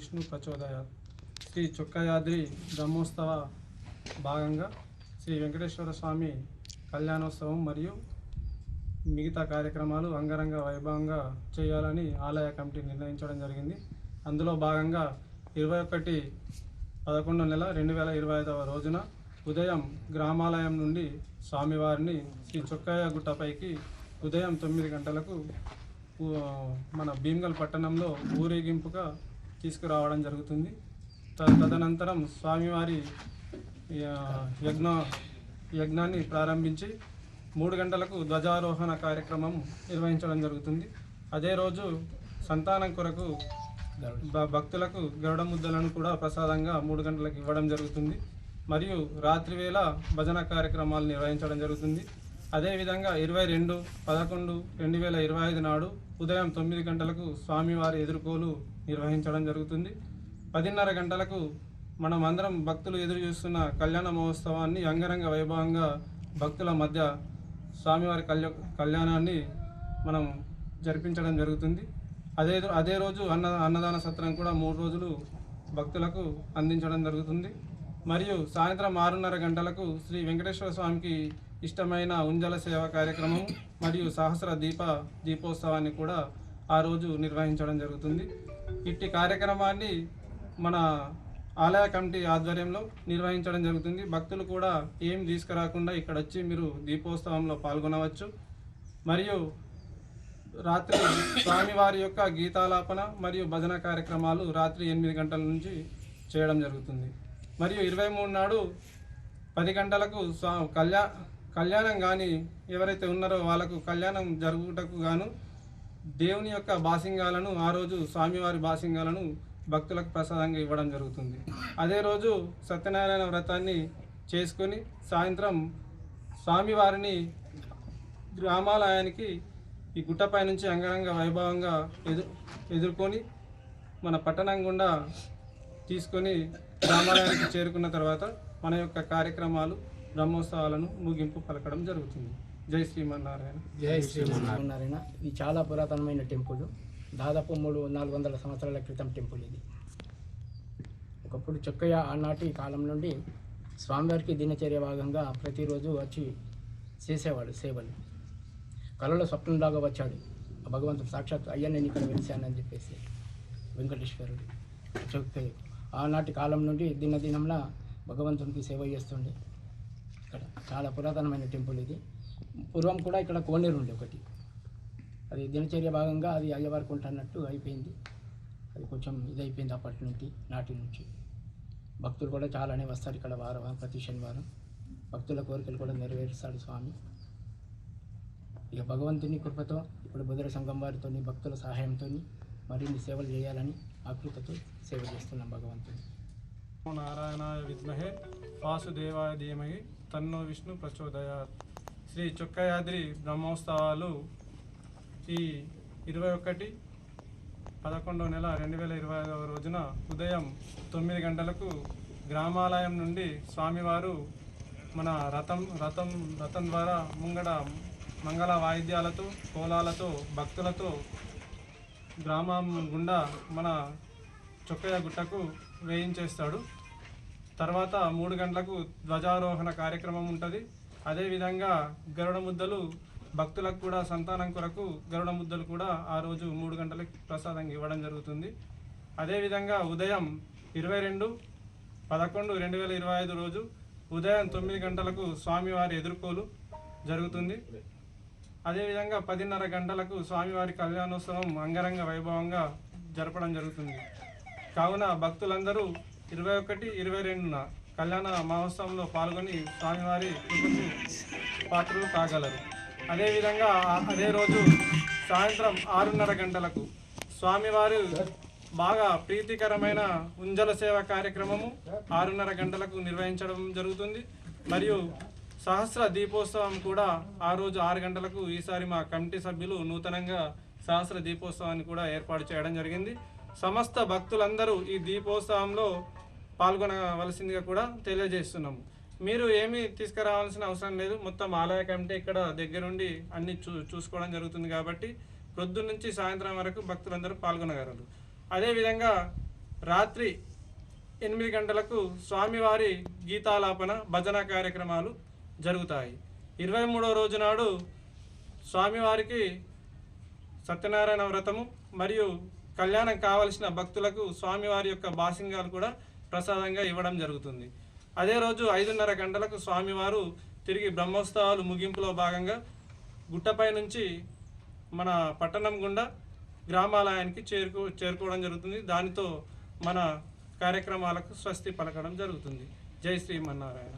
విష్ణు ప్రచోదయ. శ్రీ చుక్కయాద్రి బ్రహ్మోత్సవ భాగంగా శ్రీ వెంకటేశ్వర స్వామి కళ్యాణోత్సవం మరియు మిగతా కార్యక్రమాలు అంగరంగ వైభవంగా చేయాలని ఆలయ కమిటీ నిర్ణయించడం జరిగింది. అందులో భాగంగా ఇరవై ఒకటి పదకొండు నెల రెండు వేల ఇరవై ఐదవ రోజున ఉదయం గ్రామాలయం నుండి స్వామివారిని శ్రీ చొక్కయ్య గుట్టపైకి ఉదయం తొమ్మిది గంటలకు మన భీమ్గల్ పట్టణంలో ఊరేగింపుగా తీసుకురావడం జరుగుతుంది. త- తదనంతరం స్వామివారి యజ్ఞ యజ్ఞాన్ని ప్రారంభించి మూడు గంటలకు ధ్వజారోహణ కార్యక్రమం నిర్వహించడం జరుగుతుంది. అదే రోజు సంతానం కొరకు భక్తులకు గరుడ ముద్దలను కూడా ప్రసాదంగా మూడు గంటలకు ఇవ్వడం జరుగుతుంది. మరియు రాత్రి వేళ భజన కార్యక్రమాలు నిర్వహించడం జరుగుతుంది. అదేవిధంగా ఇరవై రెండు పదకొండు రెండు వేల ఇరవై ఐదు నాడు ఉదయం తొమ్మిది గంటలకు స్వామివారి ఎదుర్కోలు నిర్వహించడం జరుగుతుంది. పదిన్నర గంటలకు మనం అందరం భక్తులు ఎదురు చూస్తున్న కళ్యాణ మహోత్సవాన్ని అంగరంగ వైభవంగా భక్తుల మధ్య స్వామివారి కళ్య కళ్యాణాన్ని మనం జరిపించడం జరుగుతుంది. అదే అదే రోజు అన్న అన్నదాన సత్రం కూడా మూడు రోజులు భక్తులకు అందించడం జరుగుతుంది. మరియు సాయంత్రం ఆరున్నర గంటలకు శ్రీ వెంకటేశ్వర స్వామికి ఇష్టమైన ఉంజల సేవ కార్యక్రమం మరియు సహస్ర దీప దీపోత్సవాన్ని కూడా ఆ రోజు నిర్వహించడం జరుగుతుంది. ఇట్టి కార్యక్రమాన్ని మన ఆలయ కమిటీ ఆధ్వర్యంలో నిర్వహించడం జరుగుతుంది. భక్తులు కూడా ఏం తీసుకురాకుండా ఇక్కడ వచ్చి మీరు దీపోత్సవంలో పాల్గొనవచ్చు. మరియు రాత్రి స్వామివారి యొక్క గీతాలాపన మరియు భజన కార్యక్రమాలు రాత్రి ఎనిమిది గంటల నుంచి చేయడం జరుగుతుంది. మరియు ఇరవై మూడు నాడు పది గంటలకు స్వా కళ్యాణ కళ్యాణం కానీ ఎవరైతే ఉన్నారో వాళ్ళకు కళ్యాణం జరుగుటకు గాను దేవుని యొక్క బాసింగాలను ఆ రోజు స్వామివారి బాసింగాలను భక్తులకు ప్రసాదంగా ఇవ్వడం జరుగుతుంది. అదే రోజు సత్యనారాయణ వ్రతాన్ని చేసుకొని సాయంత్రం స్వామివారిని గ్రామాలయానికి ఈ గుట్టపై నుంచి అంగరంగ వైభవంగా ఎదు ఎదుర్కొని మన పట్టణం గుండా తీసుకొని గ్రామాలయానికి చేరుకున్న తర్వాత మన యొక్క కార్యక్రమాలు బ్రహ్మోత్సవాలను ముగింపు పలకడం జరుగుతుంది. జై శ్రీమన్నారాయణ. జై శ్రీమన్నారాయణ. ఇది చాలా పురాతనమైన టెంపుల్. దాదాపు మూడు నాలుగు వందల సంవత్సరాల క్రితం టెంపుల్ ఇది. ఒకప్పుడు చొక్కయ్య ఆనాటి కాలం నుండి స్వామివారికి దినచర్య భాగంగా ప్రతిరోజు వచ్చి చేసేవాడు సేవలు. కళలో స్వప్నంలాగా వచ్చాడు. ఆ భగవంతుడు సాక్షాత్ అయ్యా నేను ఇక్కడ వెలిశానని చెప్పేసి వెంకటేశ్వరుడు చొక్కయ్య ఆనాటి కాలం నుండి దినదినంలా భగవంతునికి సేవ చేస్తుండే. ఇక్కడ చాలా పురాతనమైన టెంపుల్ ఇది. పూర్వం కూడా ఇక్కడ కోనేరు ఉండే ఒకటి. అది దినచర్య భాగంగా అది అయ్యవారికి ఉంటున్నట్టు అయిపోయింది. అది కొంచెం ఇది అయిపోయింది అప్పటి నుండి నాటి నుంచి. భక్తులు కూడా చాలానే వస్తారు ఇక్కడ వారం ప్రతి శనివారం. భక్తుల కోరికలు కూడా నెరవేరుస్తాడు స్వామి. ఇక భగవంతుని కృపతో ఇప్పుడు బుధుర సంఘం వారితో భక్తుల సహాయంతో మరిన్ని సేవలు చేయాలని ఆకృతతో సేవ చేస్తున్నాం భగవంతుని. నమో నారాయణాయ విద్మహే వాసుదేవాయ ధీమహి తన్నో విష్ణు ప్రచోదయాత్. శ్రీ చొక్కయాద్రి బ్రహ్మోత్సవాలు ఈ ఇరవై ఒకటి పదకొండవ నెల రెండు వేల ఇరవై ఐదవ రోజున ఉదయం తొమ్మిది గంటలకు గ్రామాలయం నుండి స్వామివారు మన రథం రథం రథం ద్వారా ముంగడ మంగళ వాయిద్యాలతో కోలాలతో భక్తులతో గ్రామం గుండా మన చొక్కయ్య గుట్టకు వేయించేస్తాడు. తర్వాత మూడు గంటలకు ధ్వజారోహణ కార్యక్రమం ఉంటుంది. అదేవిధంగా గరుడ ముద్దలు భక్తులకు కూడా సంతానం కొరకు గరుడ ముద్దలు కూడా ఆ రోజు మూడు గంటలకు ప్రసాదంగా ఇవ్వడం జరుగుతుంది. అదేవిధంగా ఉదయం ఇరవై రెండు పదకొండు రెండు వేల ఇరవై ఐదు రోజు ఉదయం తొమ్మిది గంటలకు స్వామివారి ఎదుర్కోలు జరుగుతుంది. అదేవిధంగా పదిన్నర గంటలకు స్వామివారి కళ్యాణోత్సవం అంగరంగ వైభవంగా జరపడం జరుగుతుంది. కావున భక్తులందరూ ఇరవై ఒకటి ఇరవై రెండున కళ్యాణ మహోత్సవంలో పాల్గొని స్వామివారి కృపకు పాత్రలు కాగలరు. అదేవిధంగా అదే రోజు సాయంత్రం ఆరున్నర గంటలకు స్వామివారు బాగా ప్రీతికరమైన ఉంజల సేవ కార్యక్రమము ఆరున్నర గంటలకు నిర్వహించడం జరుగుతుంది. మరియు సహస్ర దీపోత్సవం కూడా ఆ రోజు ఆరు గంటలకు ఈసారి మా కమిటీ సభ్యులు నూతనంగా సహస్ర దీపోత్సవాన్ని కూడా ఏర్పాటు చేయడం జరిగింది. సమస్త భక్తులందరూ ఈ దీపోత్సవంలో పాల్గొనవలసిందిగా కూడా తెలియజేస్తున్నాము. మీరు ఏమీ తీసుకురావాల్సిన అవసరం లేదు. మొత్తం ఆలయ కమిటీ ఇక్కడ దగ్గరుండి అన్ని చూ చూసుకోవడం జరుగుతుంది కాబట్టి ప్రొద్దు నుంచి సాయంత్రం వరకు భక్తులందరూ పాల్గొనగలరు. అదేవిధంగా రాత్రి ఎనిమిది గంటలకు స్వామివారి గీతాలాపన భజన కార్యక్రమాలు జరుగుతాయి. ఇరవై మూడో రోజు నాడు స్వామివారికి సత్యనారాయణ వ్రతము మరియు కళ్యాణం కావలసిన భక్తులకు స్వామివారి యొక్క బాసింగాలు కూడా ప్రసాదంగా ఇవ్వడం జరుగుతుంది. అదే రోజు ఐదున్నర గంటలకు స్వామివారు తిరిగి బ్రహ్మోత్సవాలు ముగింపులో భాగంగా గుట్టపై నుంచి మన పట్టణం గుండా గ్రామాలయానికి చేరుకో చేరుకోవడం జరుగుతుంది. దానితో మన కార్యక్రమాలకు స్వస్తి పలకడం జరుగుతుంది. జై శ్రీమన్నారాయణ